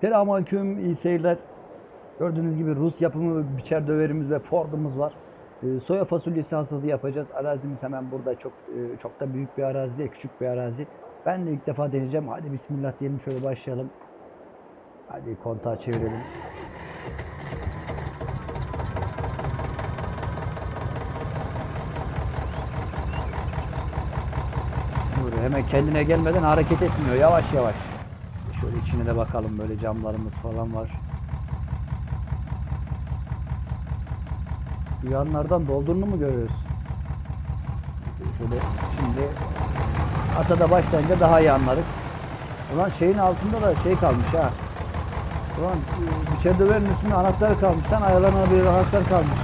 Selamünaleyküm, iyi seyirler. Gördüğünüz gibi Rus yapımı biçer döverimiz ve Ford'umuz var. Ee, soya fasulyesi hasadı yapacağız. Arazimiz hemen burada çok e, çok da büyük bir arazi değil, küçük bir arazi. Ben de ilk defa deneyeceğim. Hadi bismillah diyelim şöyle başlayalım. Hadi kontağı çevirelim. Hemen kendine gelmeden hareket etmiyor. Yavaş yavaş. Şöyle içine de bakalım. Böyle camlarımız falan var. Yanlardan doldurunu mu görüyoruz? Şöyle şimdi asada başlayınca daha iyi anlarız. Ulan şeyin altında da şey kalmış ha. Ulan e, bir döverin üstünde anahtar kalmış lan ayarlarına bir anahtar kalmış.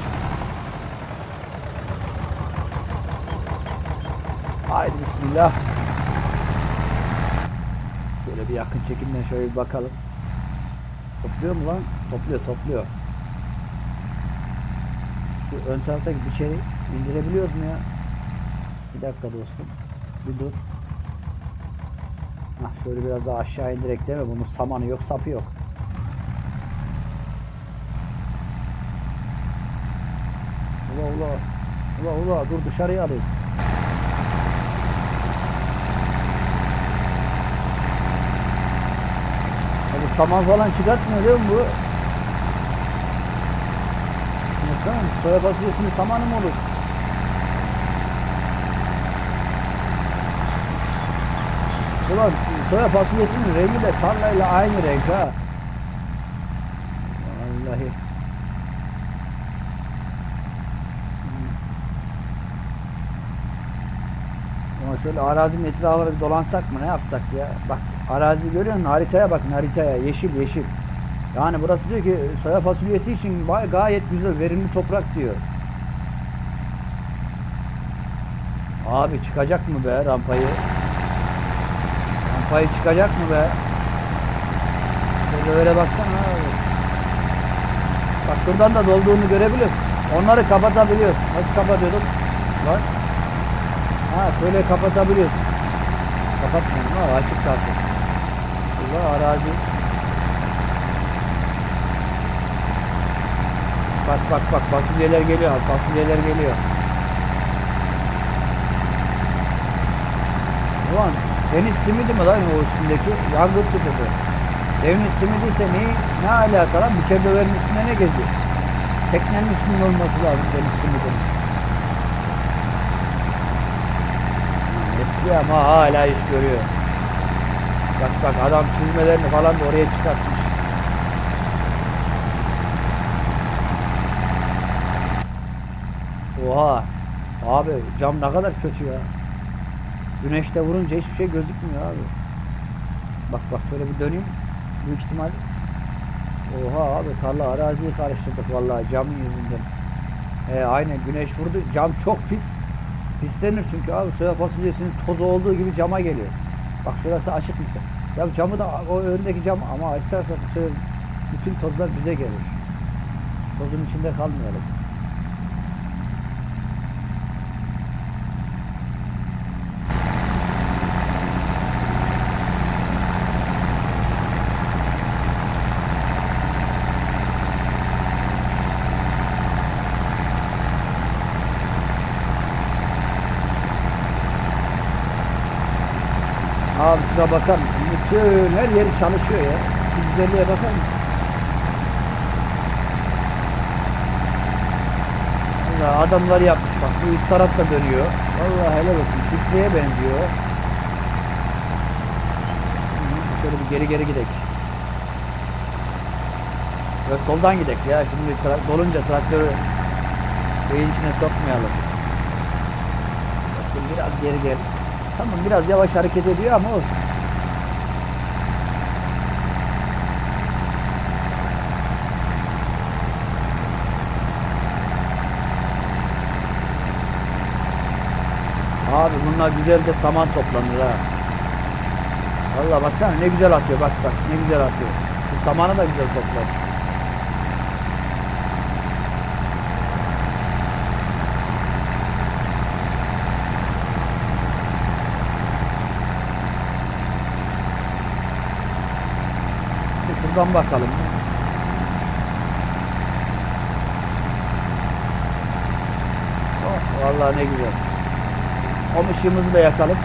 Haydi bismillah. Şöyle bir yakın çekimden şöyle bir bakalım. Topluyor mu lan? Topluyor, topluyor. Şu ön taraftaki biçeri indirebiliyoruz mu ya? Bir dakika dostum. Bir dur. Hah şöyle biraz daha aşağı indirek değil mi? Bunun samanı yok, sapı yok. Ula ula. Ula ula dur dışarıya alayım. Saman falan çıkartmıyor değil mi bu? Bakalım soya fasulyesinin samanı mı olur? Ulan soya fasulyesinin rengi de tarlayla aynı renk ha. Vallahi. Ama şöyle arazinin etrafına bir dolansak mı ne yapsak ya? Bak arazi görüyor musun? Haritaya bakın haritaya. Yeşil yeşil. Yani burası diyor ki soya fasulyesi için gay- gayet güzel verimli toprak diyor. Abi çıkacak mı be rampayı? Rampayı çıkacak mı be? Şöyle öyle baksana abi. Bak şuradan da dolduğunu görebiliyoruz. Onları kapatabiliyoruz. Nasıl kapatıyorduk? Bak. Ha şöyle kapatabiliyoruz. Kapatmıyorum ama açık zaten. Burada arazi. Bak bak bak fasulyeler geliyor. Fasulyeler geliyor. Ulan deniz simidi mi lan o üstündeki? Yangın tüpü. Deniz simidi ise ne, ne alaka lan? Bir kere döverin üstünde ne geziyor? Teknenin üstünde olması lazım deniz simidinin. Eski ama hala iş görüyor. Bak bak adam çizmelerini falan da oraya çıkartmış. Oha. Abi cam ne kadar kötü ya. Güneşte vurunca hiçbir şey gözükmüyor abi. Bak bak şöyle bir döneyim. Büyük ihtimal Oha abi tarla araziyi karıştırdık vallahi camın yüzünden. Ee, aynen güneş vurdu. Cam çok pis. Pislenir çünkü abi soya fasulyesinin tozu olduğu gibi cama geliyor. Bak şurası açık mı? Ya camı da o öndeki cam ama sefer bütün tozlar bize gelir. Tozun içinde kalmayalım. Şuna bakar mısın? Bütün her yeri çalışıyor ya. Güzelliğe bakar mısın? Valla adamlar yapmış bak. Bu üst taraf da dönüyor. Vallahi helal olsun. Çiftliğe benziyor. Şöyle bir geri geri gidelim. Ve soldan gidelim ya. Şimdi tra- dolunca traktörü şeyin içine sokmayalım. Biraz geri gel. Tamam biraz yavaş hareket ediyor ama olsun. Abi bunlar güzel de saman toplanır ha. Valla baksana ne güzel atıyor bak bak ne güzel atıyor. Bu samanı da güzel toplar. Şuradan bakalım. Oh, vallahi ne güzel. O ışığımızı da yakalım.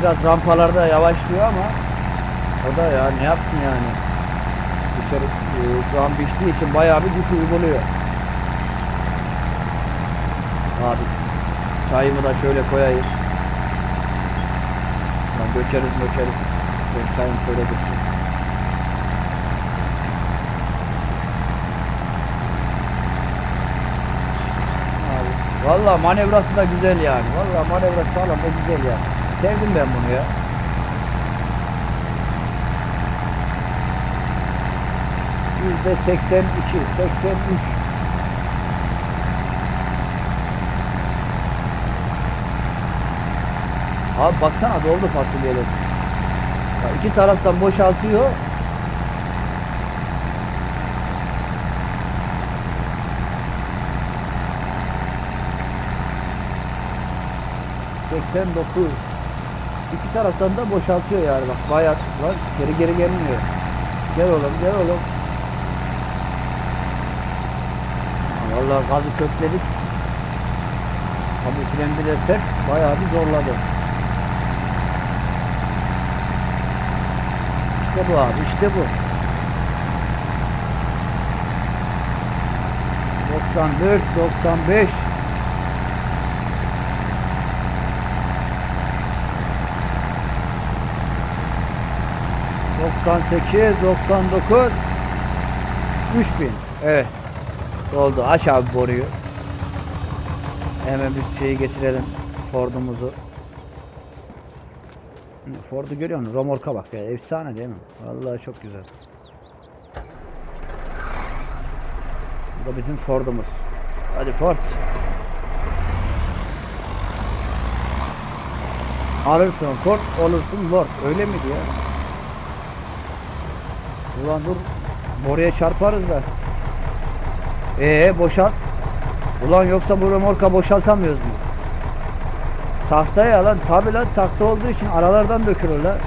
Biraz rampalarda yavaşlıyor ama o da ya ne yapsın yani. Dışarı e, an biçtiği için bayağı bir güç uyguluyor. Abi çayımı da şöyle koyayım. Lan göçeriz göçeriz. Ben çayımı şöyle. Abi, Valla manevrası da güzel yani. Valla manevrası falan da güzel yani. Sevdim ben bunu ya. Yüzde 82, 83. Abi baksana doldu fasulyeler. Ya iki taraftan boşaltıyor. Seksen dokuz. İki taraftan da boşaltıyor yani bak bayağı var geri geri gelmiyor. Gel oğlum gel oğlum. Vallahi gazı kökledik. Tabii fren bir de sert bayağı bir zorladı. İşte bu abi işte bu. 94 95 98 99 3000 Evet. Oldu aç abi boruyu. Hemen bir şeyi getirelim. Ford'umuzu Ford'u görüyor musun? Romorka bak ya efsane değil mi? Vallahi çok güzel Bu da bizim Ford'umuz Hadi Ford Alırsın Ford olursun Lord öyle miydi ya? Ulan dur boruya çarparız da. Ee boşalt. Ulan yoksa bu remorka boşaltamıyoruz mu? Tahtaya lan tabi lan tahta olduğu için aralardan dökülür lan.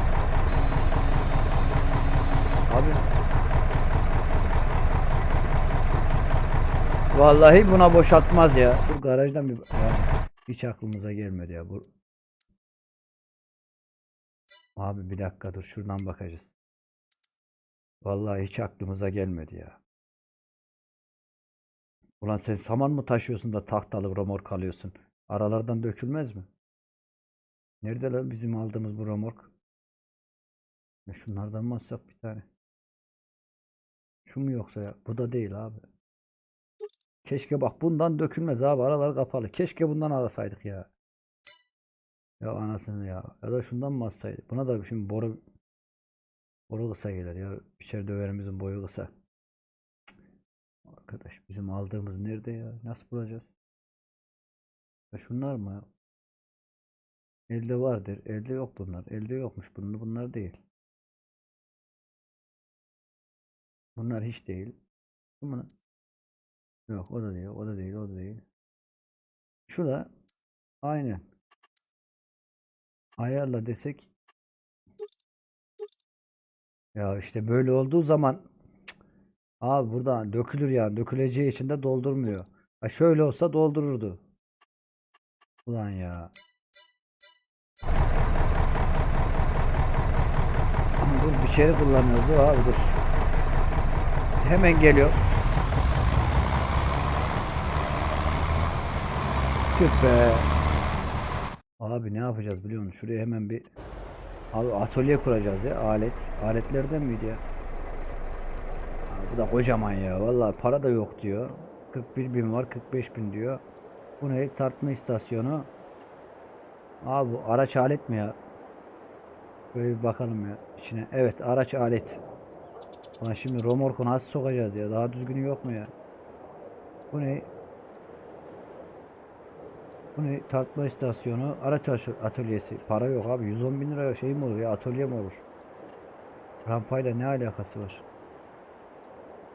Abi. Vallahi buna boşaltmaz ya. Dur garajdan bir ya, hiç aklımıza gelmedi ya bu. Abi bir dakika dur şuradan bakacağız. Vallahi hiç aklımıza gelmedi ya. Ulan sen saman mı taşıyorsun da tahtalı remork alıyorsun? Aralardan dökülmez mi? Nerede lan bizim aldığımız bu remork? Ya şunlardan mı alsak bir tane? Şu mu yoksa ya? Bu da değil abi. Keşke bak bundan dökülmez abi. Aralar kapalı. Keşke bundan arasaydık ya. Ya anasını ya. Ya da şundan mı alsaydık? Buna da şimdi boru boru kısa gelir ya. İçeri döverimizin boyu kısa. Arkadaş bizim aldığımız nerede ya? Nasıl bulacağız? Ya şunlar mı? Elde vardır. Elde yok bunlar. Elde yokmuş bunlar. Bunlar değil. Bunlar hiç değil. Bu mu? Yok o da değil. O da değil. O da değil. Şu da aynen. Ayarla desek ya işte böyle olduğu zaman abi burada dökülür yani. Döküleceği için de doldurmuyor. Ha şöyle olsa doldururdu. Ulan ya. Dur bir şey kullanıyoruz. Abi dur. Hemen geliyor. Tüh be. Abi ne yapacağız biliyor musun? Şuraya hemen bir Abi atölye kuracağız ya alet. Aletlerden miydi ya? Abi bu da kocaman ya. Vallahi para da yok diyor. 41 bin var 45 bin diyor. Bu ne? Tartma istasyonu. Abi bu araç alet mi ya? Böyle bir bakalım ya içine. Evet araç alet. Ulan şimdi romorku nasıl sokacağız ya? Daha düzgünü yok mu ya? Bu ne? Bu ne? Tartma istasyonu, araç atölyesi. Para yok abi. 110 bin lira şey mi olur ya? Atölye mi olur? Rampayla ne alakası var?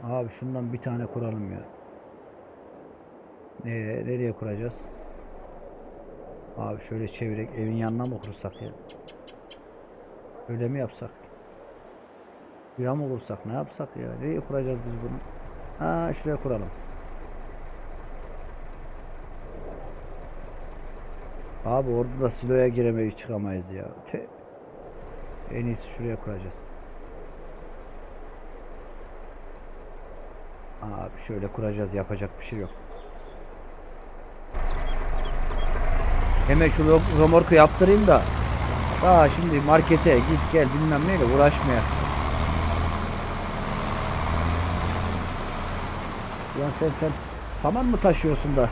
Abi şundan bir tane kuralım ya. Nereye, nereye kuracağız? Abi şöyle çevirek evin yanına mı kursak ya? Öyle mi yapsak? Buraya mı kursak? Ne yapsak ya? Nereye kuracağız biz bunu? Ha şuraya kuralım. Abi orada da siloya giremeyiz çıkamayız ya. Te. En iyisi şuraya kuracağız. Abi şöyle kuracağız yapacak bir şey yok. Hemen şu ro- romorku yaptırayım da daha şimdi markete git gel bilmem neyle uğraşmaya. Ulan sen sen saman mı taşıyorsun da?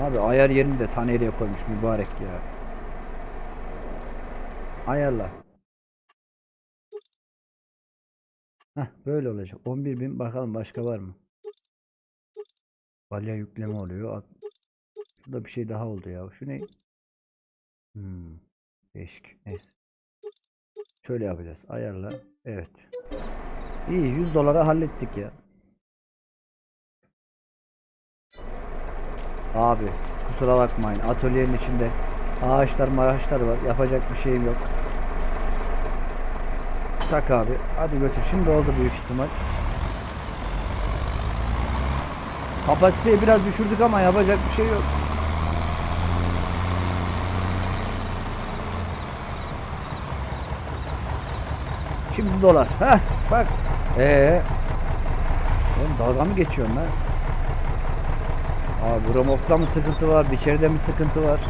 Abi ayar yerini de ta nereye koymuş mübarek ya. Ayarla. Heh, böyle olacak. 11 bin bakalım başka var mı? Balya yükleme oluyor. Şurada bir şey daha oldu ya. Şu ne? Hmm. Değişik. Neyse. Şöyle yapacağız. Ayarla. Evet. İyi 100 dolara hallettik ya. Abi kusura bakmayın. Atölyenin içinde ağaçlar maraçlar var. Yapacak bir şeyim yok. Tak abi. Hadi götür. Şimdi oldu büyük ihtimal. Kapasiteyi biraz düşürdük ama yapacak bir şey yok. Şimdi dolar. Heh bak. Ee. Oğlum dalga mı geçiyorsun lan? Abi Romok'ta mı sıkıntı var? Biçeride mi sıkıntı var?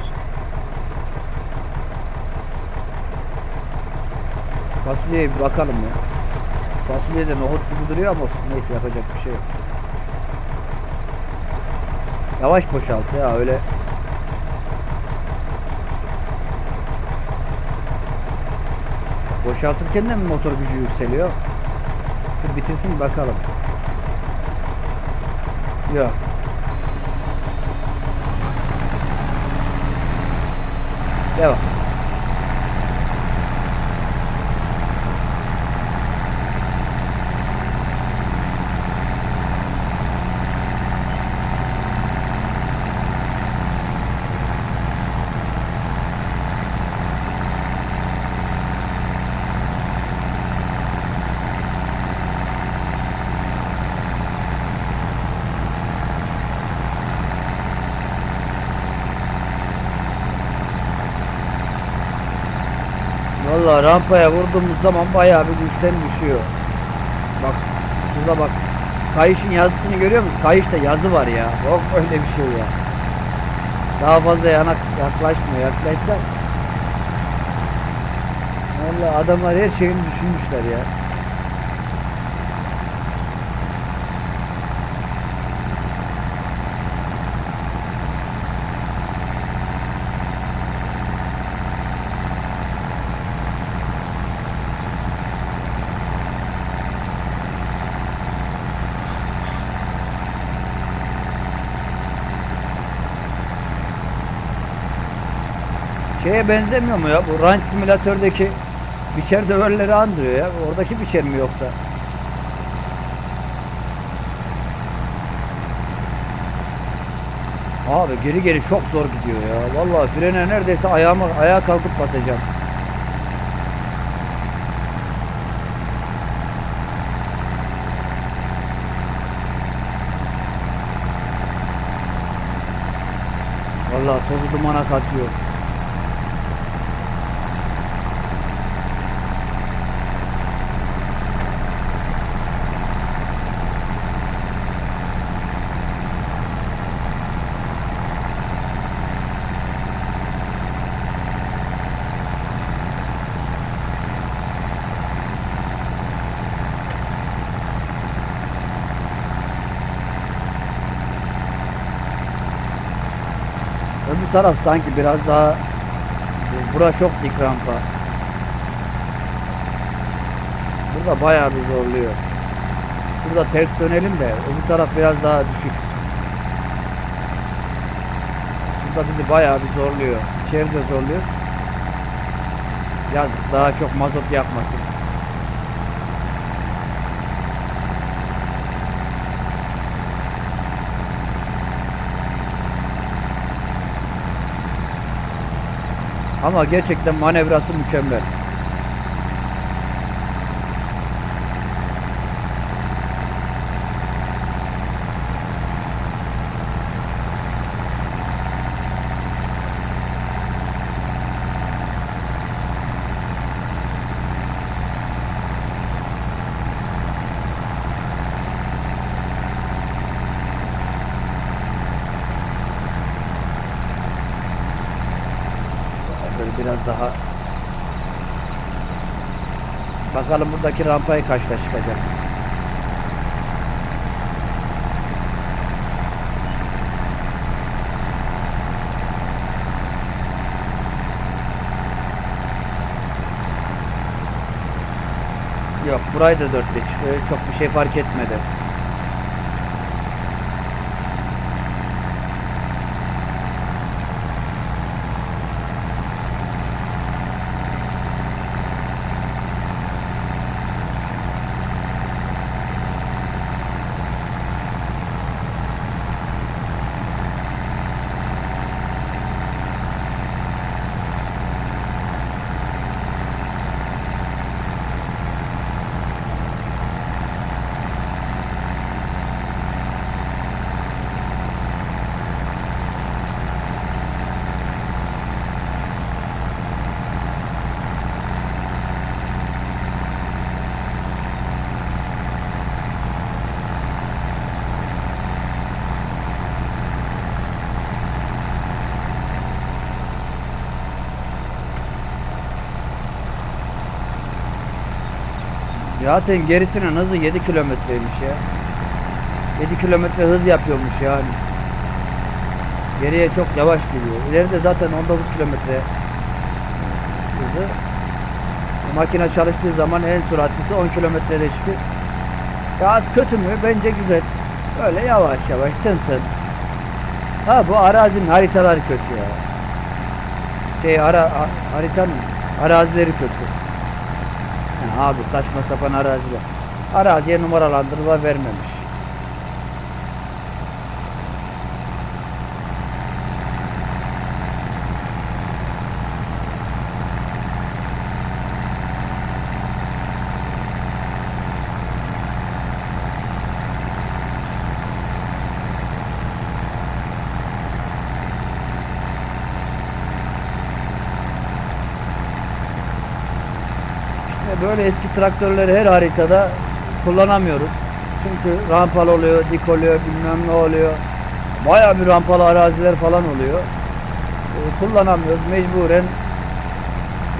Fasulyeye bir bakalım ya. Fasulye de nohut gibi duruyor ama. Neyse yapacak bir şey yok. Yavaş boşalt ya öyle. Boşaltırken de mi motor gücü yükseliyor? Dur bitirsin bakalım. Yok. Devam. Vallahi rampaya vurduğumuz zaman bayağı bir güçten düşüyor. Bak şurada bak. Kayışın yazısını görüyor musun? Kayışta yazı var ya. Yok öyle bir şey ya. Daha fazla yanak yaklaşmıyor. Yaklaşsa Vallahi adamlar her şeyini düşünmüşler ya. Şeye benzemiyor mu ya? Bu ranch simülatördeki biçer döverleri andırıyor ya. Oradaki biçer mi yoksa? Abi geri geri çok zor gidiyor ya. Vallahi frene neredeyse ayağımı ayağa kalkıp basacağım. Vallahi tozu dumana katıyor. Öbür taraf sanki biraz daha bura çok dik rampa. Burada bayağı bir zorluyor. Burada ters dönelim de öbür taraf biraz daha düşük. Burada bizi bayağı bir zorluyor. İçeri de zorluyor. Yazık daha çok mazot yakmasın. Ama gerçekten manevrası mükemmel. Böyle biraz daha Bakalım buradaki rampayı kaçta çıkacak. Yok burayı da dörtte çıkıyor. Çok bir şey fark etmedi. Zaten gerisinin hızı 7 kilometreymiş ya. 7 kilometre hız yapıyormuş yani. Geriye çok yavaş gidiyor. İleride zaten 19 kilometre hızı. Makine çalıştığı zaman en süratlisi 10 kilometrede çıkıyor. Gaz kötü mü? Bence güzel. Öyle yavaş yavaş tın tın. Ha bu arazinin haritaları kötü ya. Şey ara haritanın arazileri kötü. Abi saçma sapan araziler. Araziye numaralandırma vermemiş. İşte böyle eski traktörleri her haritada kullanamıyoruz. Çünkü rampalı oluyor, dik oluyor, bilmem ne oluyor. Bayağı bir rampalı araziler falan oluyor. Ee, kullanamıyoruz. Mecburen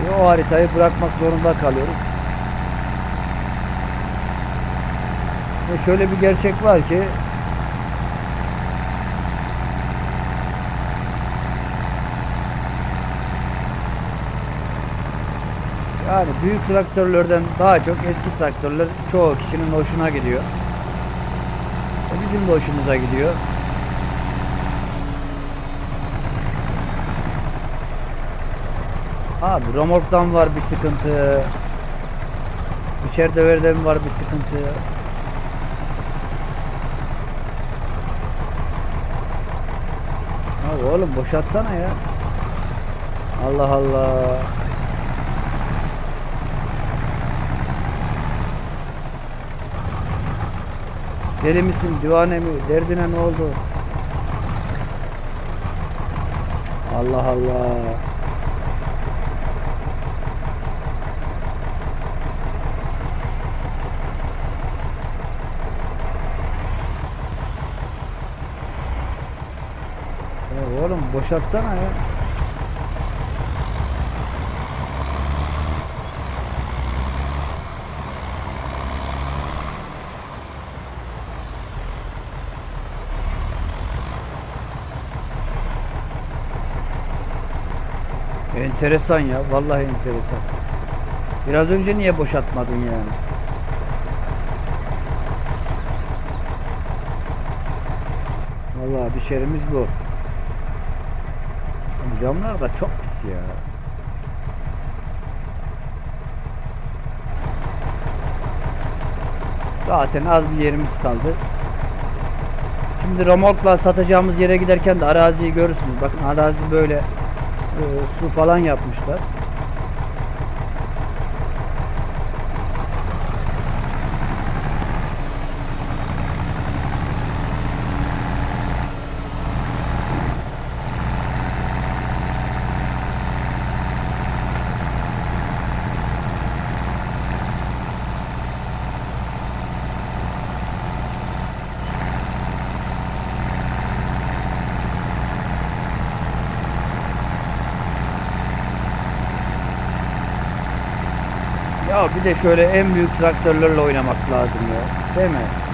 e, o haritayı bırakmak zorunda kalıyoruz. Ve şöyle bir gerçek var ki Yani büyük traktörlerden daha çok eski traktörler çoğu kişinin hoşuna gidiyor. E Bizim de hoşumuza gidiyor. Abi remorktan var bir sıkıntı. İçeride verden var bir sıkıntı. Abi oğlum boşaltsana ya. Allah Allah. Deli misin, divane mi, derdine ne oldu? Allah Allah. Ya oğlum boşaltsana ya. Enteresan ya. Vallahi enteresan. Biraz önce niye boşaltmadın yani? Vallahi bir şerimiz bu. Camlar da çok pis ya. Zaten az bir yerimiz kaldı. Şimdi remorkla satacağımız yere giderken de araziyi görürsünüz. Bakın arazi böyle su falan yapmışlar. Ya bir de şöyle en büyük traktörlerle oynamak lazım ya. Değil mi?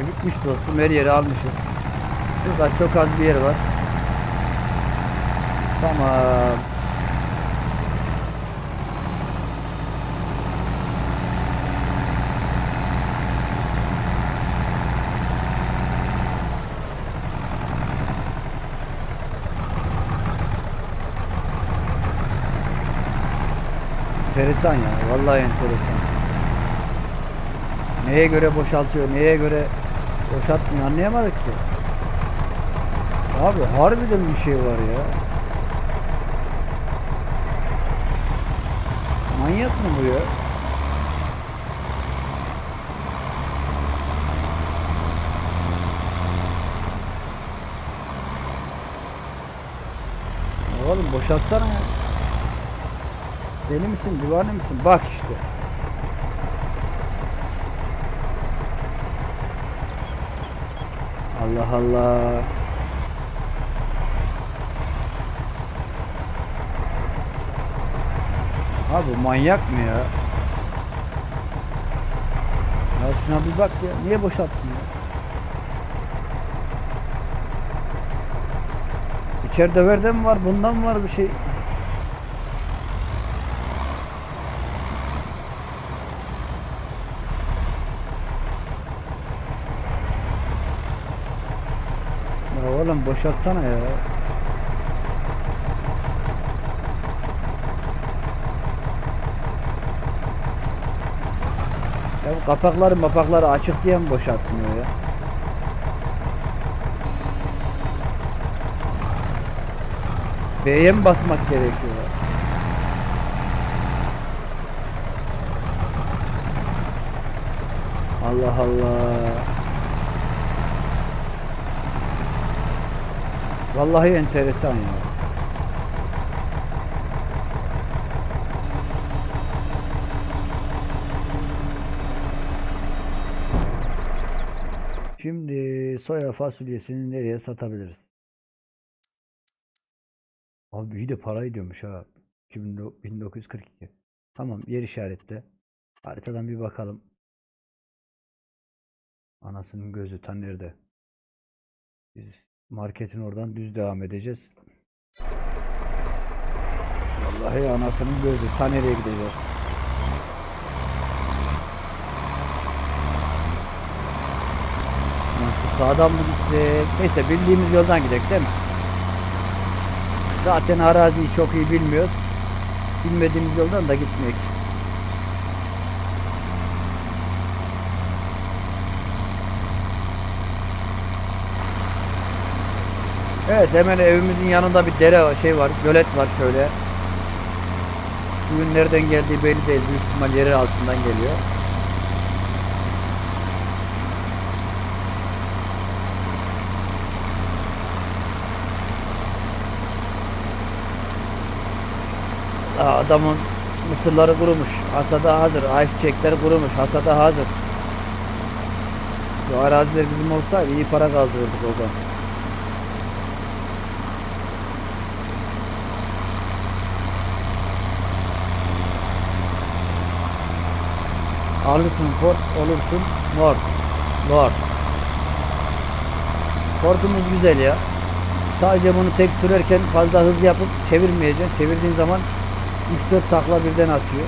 E bitmiş dostum her yeri almışız. Şurada çok az bir yer var. Tamam. Enteresan ya. Vallahi enteresan. Neye göre boşaltıyor, neye göre boşaltmıyor anlayamadık ki. Abi harbiden bir şey var ya. Manyak mı bu ya? Oğlum boşaltsana ya. Deli misin, divane misin? Bak işte. Allah Allah. Abi manyak mı ya? Ya şuna bir bak ya. Niye boşalttın ya? İçeride verde mi var? Bundan mı var bir şey? Oğlum boşaltsana ya. Ya bu kapakları mapakları açık diye mi boşaltmıyor ya? B'ye mi basmak gerekiyor? Allah Allah. Vallahi enteresan ya. Şimdi soya fasulyesini nereye satabiliriz? Abi iyi de para ediyormuş ha. 2000 1942. Tamam yer işaretle. Haritadan bir bakalım. Anasının gözü ta nerede? Biz marketin oradan düz devam edeceğiz. Vallahi anasının gözü ta nereye gideceğiz? Şu sağdan mı gitsek? Neyse bildiğimiz yoldan gidelim değil mi? Zaten araziyi çok iyi bilmiyoruz. Bilmediğimiz yoldan da gitmek. Evet hemen evimizin yanında bir dere şey var, gölet var şöyle. Suyun nereden geldiği belli değil. Büyük ihtimal yerin altından geliyor. Aa, Adamın mısırları kurumuş. Hasada hazır. Ayçiçekleri kurumuş. Hasada hazır. Bu araziler bizim olsaydı iyi para kaldırırdık oradan. Alırsın Ford, olursun Lord. Lord. Ford'umuz güzel ya. Sadece bunu tek sürerken fazla hız yapıp çevirmeyeceksin. Çevirdiğin zaman 3-4 takla birden atıyor.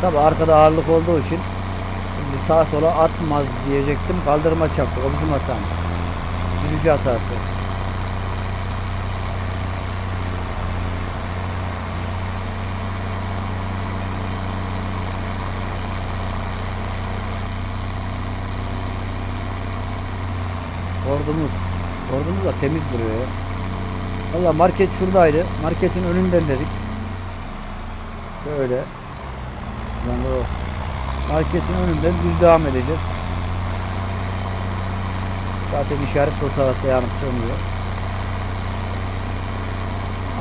Tabi arkada ağırlık olduğu için şimdi sağa sola atmaz diyecektim. Kaldırıma çarptı. O bizim hatamız. Sürücü hatası. Ordumuz. Ordumuz da temiz duruyor ya. Valla market şuradaydı. Marketin önünden dedik. Böyle. Yani o marketin önünden düz devam edeceğiz. Zaten işaret o tarafta yanıp sönüyor.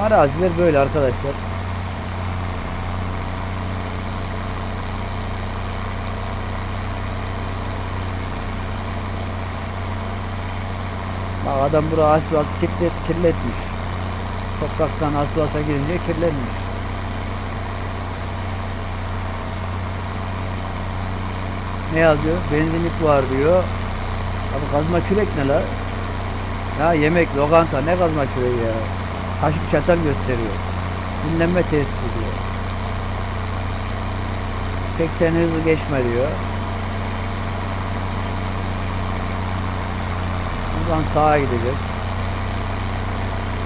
Araziler böyle arkadaşlar. Adam buraya asfaltı kirlet, kirletmiş. Topraktan asfalta girince kirlenmiş. Ne yazıyor? Benzinlik var diyor. Abi kazma kürek ne la? Ya yemek, lokanta ne kazma küreği ya? Kaşık çatal gösteriyor. Dinlenme tesisi diyor. 80 hızlı geçme diyor. Buradan sağa gideceğiz.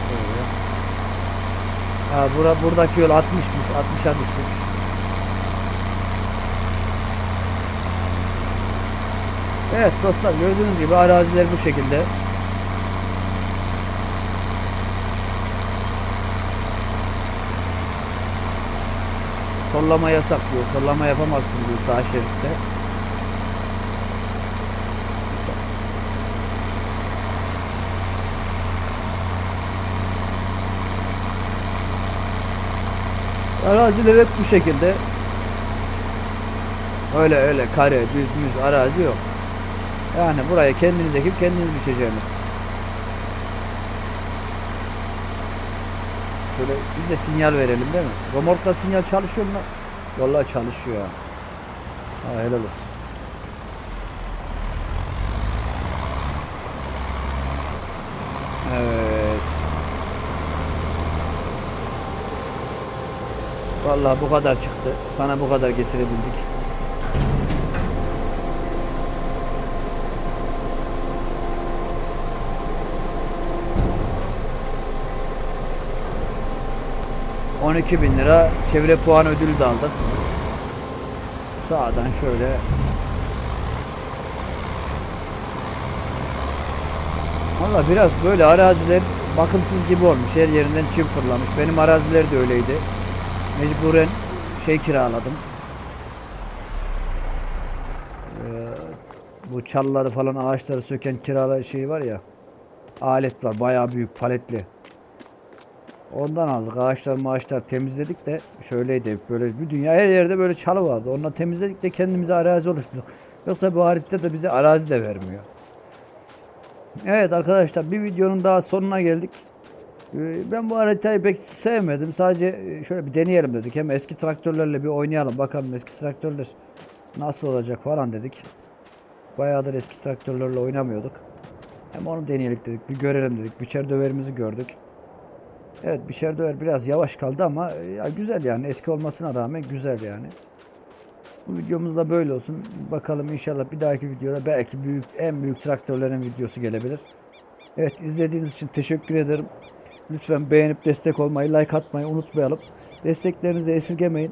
Böyle. Ha, bura, buradaki yol 60'mış. 60'a düştük. Evet dostlar gördüğünüz gibi araziler bu şekilde. Sollama yasak diyor. Sollama yapamazsın diyor sağ şeritte. Araziler hep bu şekilde. Öyle öyle kare, düz düz arazi yok. Yani burayı kendiniz ekip kendiniz biçeceğiniz. Şöyle bir de sinyal verelim değil mi? Romorkla sinyal çalışıyor mu? Vallahi çalışıyor. Ha, helal olsun. Evet. Vallahi bu kadar çıktı. Sana bu kadar getirebildik. ...12 bin lira çevre puan ödülü de aldık. Sağdan şöyle... Valla biraz böyle araziler bakımsız gibi olmuş. Her yerinden çim fırlamış. Benim araziler de öyleydi. Mecburen şey kiraladım. Ee, bu çalları falan ağaçları söken kirala şey var ya. Alet var bayağı büyük paletli. Ondan aldık. Ağaçlar maaşlar temizledik de şöyleydi böyle bir dünya her yerde böyle çalı vardı. Ondan temizledik de kendimize arazi oluşturduk. Yoksa bu harita da bize arazi de vermiyor. Evet arkadaşlar bir videonun daha sonuna geldik. Ee, Ben bu haritayı pek sevmedim. Sadece e, şöyle bir deneyelim dedik. Hem eski traktörlerle bir oynayalım. Bakalım eski traktörler nasıl olacak falan dedik. Bayağıdır eski traktörlerle oynamıyorduk. Hem onu deneyelim dedik. Bir görelim dedik. Biçer döverimizi gördük. Evet biçer döver biraz yavaş kaldı ama e, ya güzel yani. Eski olmasına rağmen güzel yani. Bu videomuz da böyle olsun. Bakalım inşallah bir dahaki videoda belki büyük en büyük traktörlerin videosu gelebilir. Evet izlediğiniz için teşekkür ederim. Lütfen beğenip destek olmayı, like atmayı unutmayalım. Desteklerinizi esirgemeyin.